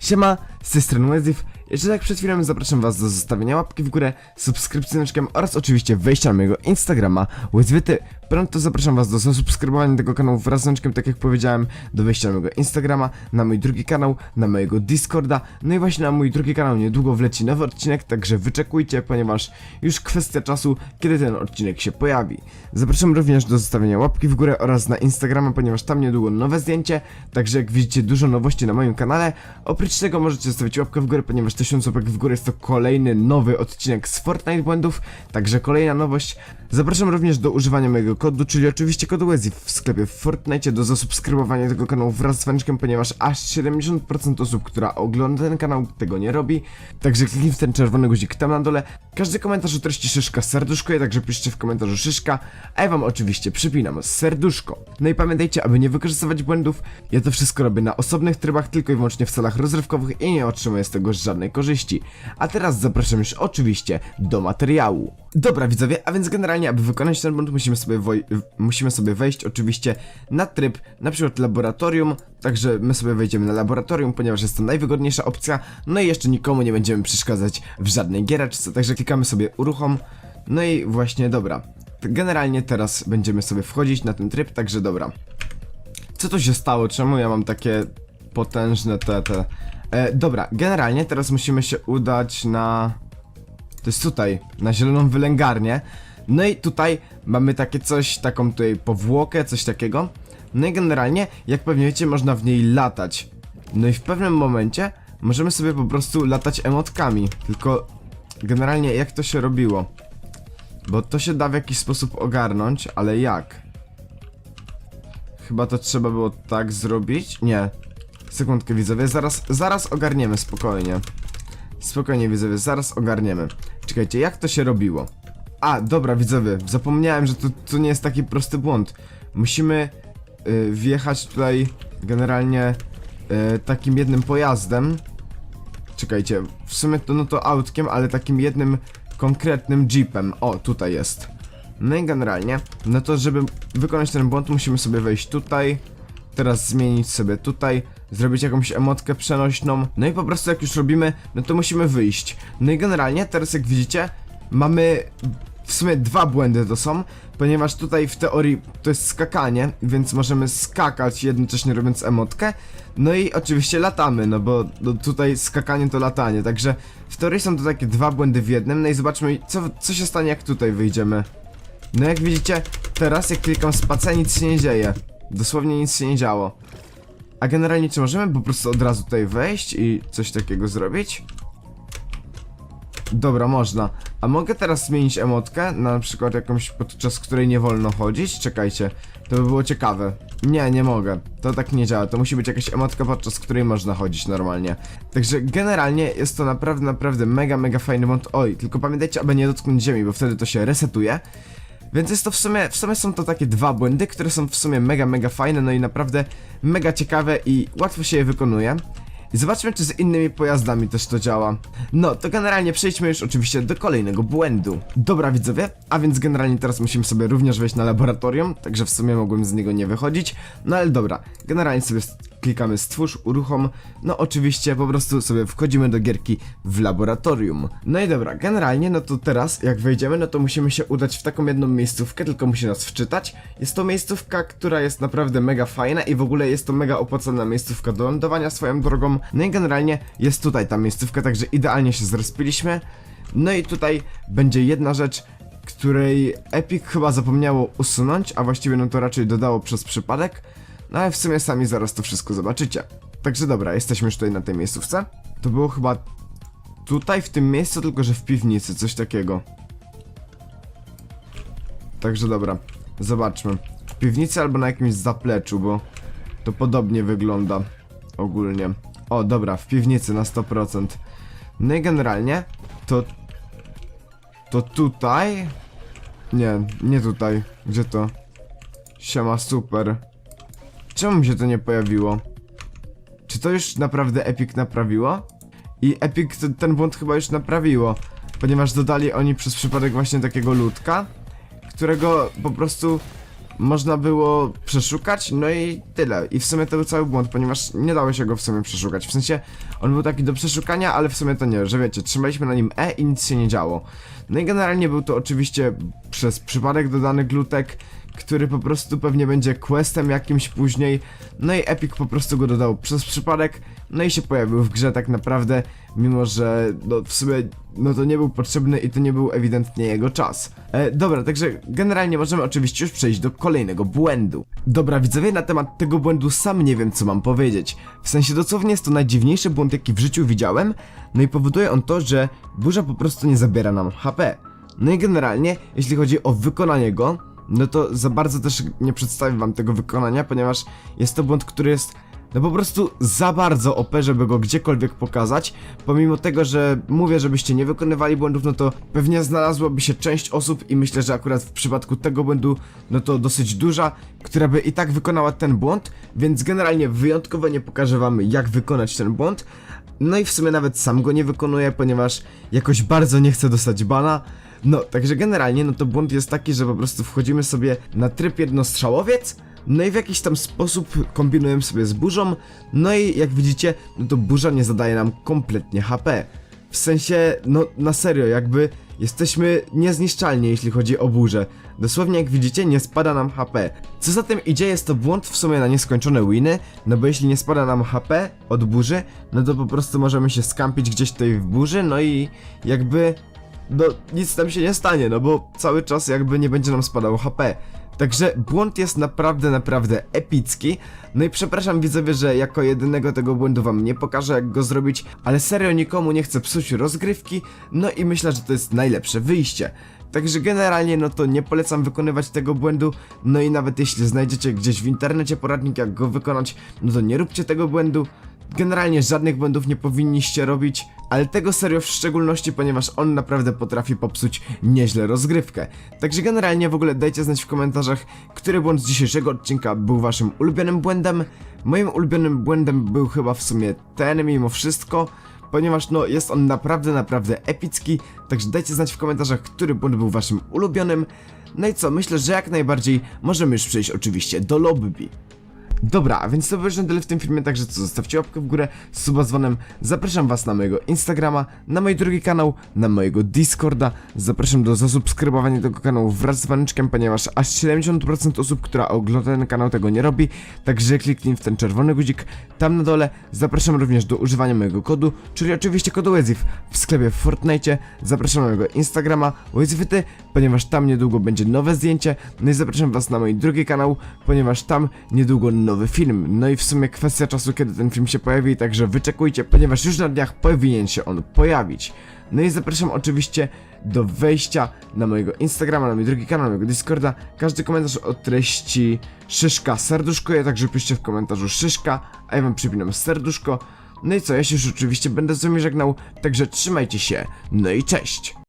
Siema, z tej strony. Jeszcze tak przed chwilą zapraszam was do zostawienia łapki w górę, subskrypcji oraz oczywiście wejścia na mojego Instagrama Wezwyty. Ponadto zapraszam was do zasubskrybowania tego kanału wraz z dzwoneczkiem, tak jak powiedziałem, do wejścia na mojego Instagrama, na mój drugi kanał, na mojego Discorda, no i właśnie na mój drugi kanał niedługo wleci nowy odcinek, także wyczekujcie, ponieważ już kwestia czasu, kiedy ten odcinek się pojawi. Zapraszam również do zostawienia łapki w górę oraz na Instagrama, ponieważ tam niedługo nowe zdjęcie, także jak widzicie dużo nowości na moim kanale. Oprócz tego możecie zostawić łapkę w górę, ponieważ 1000 łapek w górę jest to kolejny nowy odcinek z Fortnite błędów, także kolejna nowość. Zapraszam również do używania mojego kodu, czyli oczywiście kodu WEZIF w sklepie w Fortnite do zasubskrybowania tego kanału wraz z dzwoneczkiem, ponieważ aż 70% osób, która ogląda ten kanał tego nie robi. Także kliknij w ten czerwony guzik tam na dole. Każdy komentarz o treści szyszka serduszkuje, także piszcie w komentarzu szyszka, a ja wam oczywiście przypinam serduszko. No i pamiętajcie, aby nie wykorzystywać błędów, ja to wszystko robię na osobnych trybach, tylko i wyłącznie w celach rozrywkowych i nie otrzymuję z tego żadnej korzyści. A teraz zapraszam już oczywiście do materiału. Dobra widzowie, a więc generalnie, aby wykonać ten błąd musimy sobie, musimy sobie wejść oczywiście na tryb, na przykład laboratorium, także my sobie wejdziemy na laboratorium, ponieważ jest to najwygodniejsza opcja, no i jeszcze nikomu nie będziemy przeszkadzać w żadnej giereczce, także klikamy sobie uruchom, no i właśnie dobra. Generalnie teraz będziemy sobie wchodzić na ten tryb, także dobra. Co tu się stało? Czemu ja mam takie potężne te, te... E, dobra, generalnie teraz musimy się udać na... To jest tutaj, na zieloną wylęgarnię. No i tutaj mamy takie coś, taką tutaj powłokę, coś takiego. No i generalnie, jak pewnie wiecie, można w niej latać. No i w pewnym momencie możemy sobie po prostu latać emotkami. Tylko generalnie jak to się robiło? Bo to się da w jakiś sposób ogarnąć, ale jak? Chyba to trzeba było tak zrobić? Nie. Sekundkę widzowie, zaraz, zaraz ogarniemy, spokojnie. Spokojnie widzowie, zaraz ogarniemy. Czekajcie, jak to się robiło? A, dobra widzowie, zapomniałem, że to, to nie jest taki prosty błąd. Musimy y, wjechać tutaj generalnie y, takim jednym pojazdem. Czekajcie, w sumie to no to autkiem, ale takim jednym konkretnym jeepem. O, tutaj jest. No i generalnie, no to żeby wykonać ten błąd musimy sobie wejść tutaj, teraz zmienić sobie tutaj, zrobić jakąś emotkę przenośną, no i po prostu jak już robimy, no to musimy wyjść. No i generalnie teraz jak widzicie, mamy w sumie dwa błędy to są, ponieważ tutaj w teorii to jest skakanie, więc możemy skakać jednocześnie robiąc emotkę, no i oczywiście latamy, no bo no tutaj skakanie to latanie, także w teorii są to takie dwa błędy w jednym, no i zobaczmy co, co się stanie jak tutaj wyjdziemy. No jak widzicie, teraz jak klikam spację, nic się nie dzieje. Dosłownie nic się nie działo. A generalnie czy możemy po prostu od razu tutaj wejść i coś takiego zrobić? Dobra, można. A mogę teraz zmienić emotkę? Na przykład jakąś podczas której nie wolno chodzić? Czekajcie, to by było ciekawe. Nie, nie mogę. To tak nie działa. To musi być jakaś emotka, podczas której można chodzić normalnie. Także generalnie jest to naprawdę, naprawdę mega, mega fajny mod. Oj, tylko pamiętajcie, aby nie dotknąć ziemi, bo wtedy to się resetuje. Więc jest to w sumie, w sumie są to takie dwa błędy, które są w sumie mega, mega fajne, no i naprawdę mega ciekawe i łatwo się je wykonuje. I zobaczmy, czy z innymi pojazdami też to działa. No, to generalnie przejdźmy już oczywiście do kolejnego błędu. Dobra widzowie, a więc generalnie teraz musimy sobie również wejść na laboratorium, także w sumie mogłem z niego nie wychodzić. No ale dobra, generalnie sobie klikamy stwórz, uruchom, no oczywiście po prostu sobie wchodzimy do gierki w laboratorium. No i dobra, generalnie no to teraz jak wejdziemy, no to musimy się udać w taką jedną miejscówkę, tylko musi nas wczytać. Jest to miejscówka, która jest naprawdę mega fajna i w ogóle jest to mega opłacona miejscówka do lądowania swoją drogą. No i generalnie jest tutaj ta miejscówka, także idealnie się zrespiliśmy. No i tutaj będzie jedna rzecz, której Epic chyba zapomniało usunąć, a właściwie no to raczej dodało przez przypadek. No ale w sumie sami zaraz to wszystko zobaczycie. Także dobra, jesteśmy już tutaj na tej miejscówce. To było chyba tutaj, w tym miejscu, tylko że w piwnicy, coś takiego. Także dobra, zobaczmy. W piwnicy albo na jakimś zapleczu, bo to podobnie wygląda ogólnie. O, dobra, w piwnicy na 100%. No i generalnie to... To tutaj... Nie, nie tutaj. Gdzie to? Siema, super. Czemu mi się to nie pojawiło? Czy to już naprawdę Epic naprawiło? I Epic ten błąd chyba już naprawiło, ponieważ dodali oni przez przypadek właśnie takiego ludka, którego po prostu można było przeszukać, no i tyle. I w sumie to był cały błąd, ponieważ nie dało się go w sumie przeszukać. W sensie, on był taki do przeszukania, ale w sumie to nie, że wiecie, trzymaliśmy na nim E i nic się nie działo. No i generalnie był to oczywiście przez przypadek dodany glutek, który po prostu pewnie będzie questem jakimś później. No i Epic po prostu go dodał przez przypadek, no i się pojawił w grze tak naprawdę, mimo że no w sumie no to nie był potrzebny i to nie był ewidentnie jego czas. E, dobra, także generalnie możemy oczywiście już przejść do kolejnego błędu. Dobra, widzowie, na temat tego błędu sam nie wiem co mam powiedzieć. W sensie dosłownie jest to najdziwniejszy błąd jaki w życiu widziałem, no i powoduje on to, że burza po prostu nie zabiera nam HP. No i generalnie, jeśli chodzi o wykonanie go, no to za bardzo też nie przedstawię wam tego wykonania, ponieważ jest to błąd, który jest no po prostu za bardzo OP, żeby go gdziekolwiek pokazać. Pomimo tego, że mówię, żebyście nie wykonywali błędów, no to pewnie znalazłoby się część osób i myślę, że akurat w przypadku tego błędu, no to dosyć duża, która by i tak wykonała ten błąd, więc generalnie wyjątkowo nie pokażę wam jak wykonać ten błąd. No i w sumie nawet sam go nie wykonuję, ponieważ jakoś bardzo nie chcę dostać bana. No, także generalnie, no to błąd jest taki, że po prostu wchodzimy sobie na tryb jednostrzałowiec, no i w jakiś tam sposób kombinujemy sobie z burzą, no i jak widzicie, no to burza nie zadaje nam kompletnie HP. W sensie, no na serio, jakby jesteśmy niezniszczalni, jeśli chodzi o burzę. Dosłownie jak widzicie, nie spada nam HP. Co za tym idzie, jest to błąd w sumie na nieskończone winy, no bo jeśli nie spada nam HP od burzy, no to po prostu możemy się skampić gdzieś tutaj w burzy, no i jakby no nic tam się nie stanie, no bo cały czas jakby nie będzie nam spadało HP. Także błąd jest naprawdę, naprawdę epicki. No i przepraszam widzowie, że jako jedynego tego błędu wam nie pokażę jak go zrobić, ale serio nikomu nie chcę psuć rozgrywki, no i myślę, że to jest najlepsze wyjście. Także generalnie no to nie polecam wykonywać tego błędu, no i nawet jeśli znajdziecie gdzieś w internecie poradnik jak go wykonać, no to nie róbcie tego błędu. Generalnie żadnych błędów nie powinniście robić, ale tego serio w szczególności, ponieważ on naprawdę potrafi popsuć nieźle rozgrywkę. Także generalnie w ogóle dajcie znać w komentarzach, który błąd z dzisiejszego odcinka był waszym ulubionym błędem. Moim ulubionym błędem był chyba w sumie ten mimo wszystko, ponieważ no jest on naprawdę, naprawdę epicki, także dajcie znać w komentarzach, który błąd był waszym ulubionym. No i co, myślę, że jak najbardziej możemy już przejść oczywiście do lobby. Dobra, więc to by tyle w tym filmie, także co, zostawcie łapkę w górę, suba z dzwonem, zapraszam was na mojego Instagrama, na mój drugi kanał, na mojego Discorda, zapraszam do zasubskrybowania tego kanału wraz z dzwoneczkiem, ponieważ aż 70% osób, która ogląda ten kanał tego nie robi, także kliknij w ten czerwony guzik tam na dole, zapraszam również do używania mojego kodu, czyli oczywiście kodu WEZIF w sklepie w Fortnite, zapraszam na mojego Instagrama WEZIFyty, ponieważ tam niedługo będzie nowe zdjęcie, no i zapraszam was na mój drugi kanał, ponieważ tam niedługo nowy film. No i w sumie kwestia czasu, kiedy ten film się pojawi, także wyczekujcie, ponieważ już na dniach powinien się on pojawić. No i zapraszam oczywiście do wejścia na mojego Instagrama, na mój drugi kanał, na mojego Discorda. Każdy komentarz o treści szyszka serduszkuję, także piszcie w komentarzu szyszka, a ja wam przypinam serduszko. No i co, ja się już oczywiście będę z wami żegnał, także trzymajcie się, no i cześć!